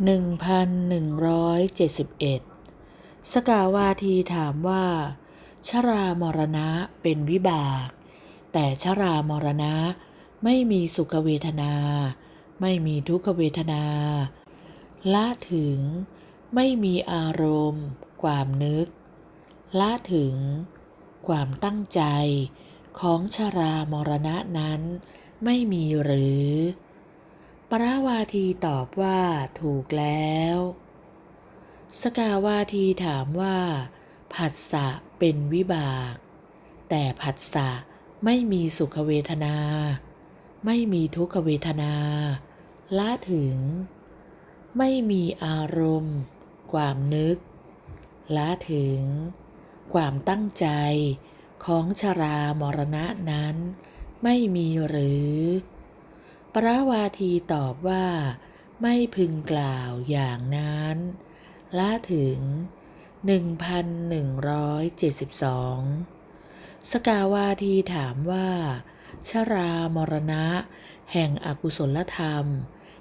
1171 สกาวาทีถามว่า ชรามรณะเป็นวิบาก แต่ชรามรณะไม่มีสุขเวทนา ไม่มีทุกขเวทนา ละถึงไม่มีอารมณ์ ความนึก ละถึง ความตั้งใจของชรามรณะนั้นไม่มีหรือ ปราวาทีตอบว่าถูกแล้ว สกาวาทีถามว่า ผัสสะเป็นวิบาก แต่ผัสสะไม่มีสุขเวทนา ไม่มีทุกขเวทนาละถึง ไม่มีอารมณ์ ความนึกละถึง ความตั้งใจของชรามรณะนั้น ไม่มีหรือ ปราวาทีตอบว่า ไม่พึงกล่าวอย่างนั้น ละถึง 1172 สกาวาทีถามว่า ชรามรณะ แห่งอกุศลธรรม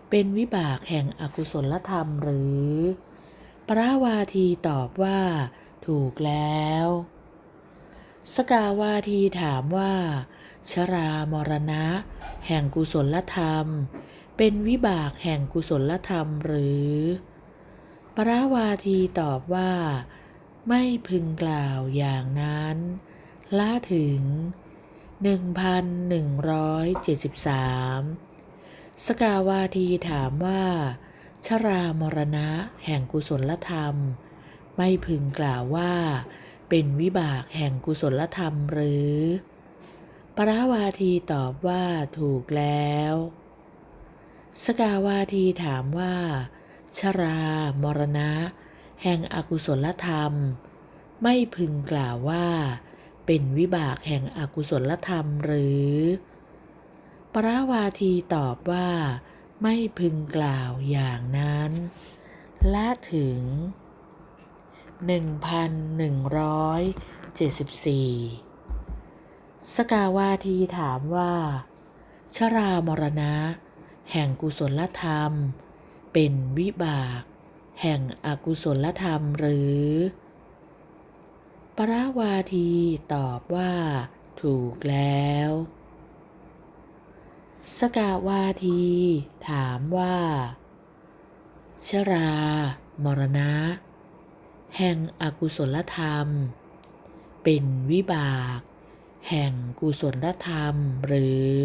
เป็นวิบากแห่งอกุศลธรรมหรือปราวาทีตอบว่า ถูกแล้ว สกาวาทีถามว่า ชรามรณะ แห่งกุศลธรรม เป็นวิบากแห่งกุศลธรรมหรือ ปราวาทีตอบว่า ไม่พึงกล่าวอย่างนั้น ละถึง 1173 สกาวาทีถามว่า ชรามรณะ แห่งกุศลธรรม ไม่พึงกล่าวว่า เป็นวิบากแห่งกุศลธรรมหรือปราวาทีตอบว่าถูกแล้ว สกาวาทีถามว่า ชรา มรณะ แห่งอกุศลธรรม ไม่พึงกล่าวว่า เป็นวิบากแห่งอกุศลธรรมหรือ ปราวาทีตอบว่า ไม่พึงกล่าวอย่างนั้น และถึง 1174สกาวาทีถามว่า ชรามรณะ แห่งกุศลธรรม เป็นวิบาก แห่งอกุศลธรรมหรือ ปราวาทีตอบว่า ถูกแล้ว สกาวาทีถามว่า ชรามรณะ แห่งอกุศลธรรม เป็นวิบาก แห่งกุศลธรรมหรือ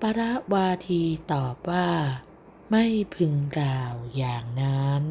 ปราวาทีตอบว่า ไม่พึงกล่าวอย่างนั้น